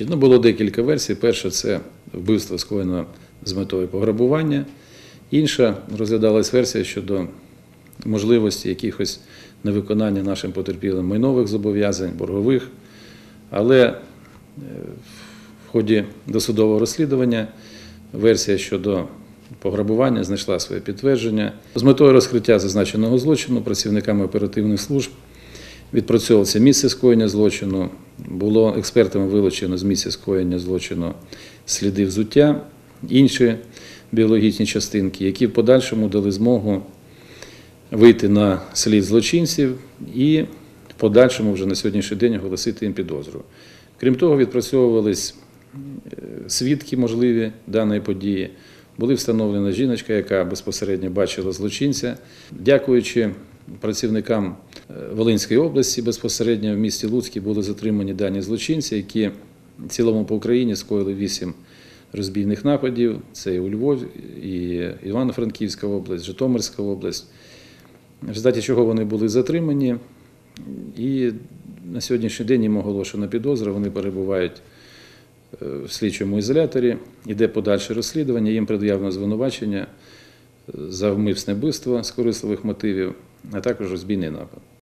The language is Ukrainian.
Ну, було декілька версій. Перша це вбивство скоєно з метою пограбування. Інша розглядалась версія щодо можливості якихось невиконання нашим потерпілим майнових зобов'язань, боргових. Але е, в ході досудового розслідування версія щодо пограбування знайшла своє підтвердження. З метою розкриття зазначеного злочину працівниками оперативних служб відпрацьовувалося місце скоєння злочину, було експертами вилучено з місця скоєння злочину сліди взуття, інші біологічні частинки, які в подальшому дали змогу вийти на слід злочинців і в подальшому вже на сьогоднішній день оголосити їм підозру. Крім того, відпрацьовувались е, свідки можливі даної події. Були встановлена жіночка, яка безпосередньо бачила злочинця. Дякуючи працівникам е, Волинської області, безпосередньо в місті Луцькій були затримані дані злочинці, які в цілому по Україні скоїли вісім розбійних нападів. Це і у Львові, і Івано-Франківська область, Житомирська область. В результаті чого вони були затримані. І на сьогоднішній день їм оголошена підозра, вони перебувають е, в слідчому ізоляторі, іде подальше розслідування, їм пред'явлено звинувачення за вмисне вбивство з корисливих мотивів, а також розбійний напад.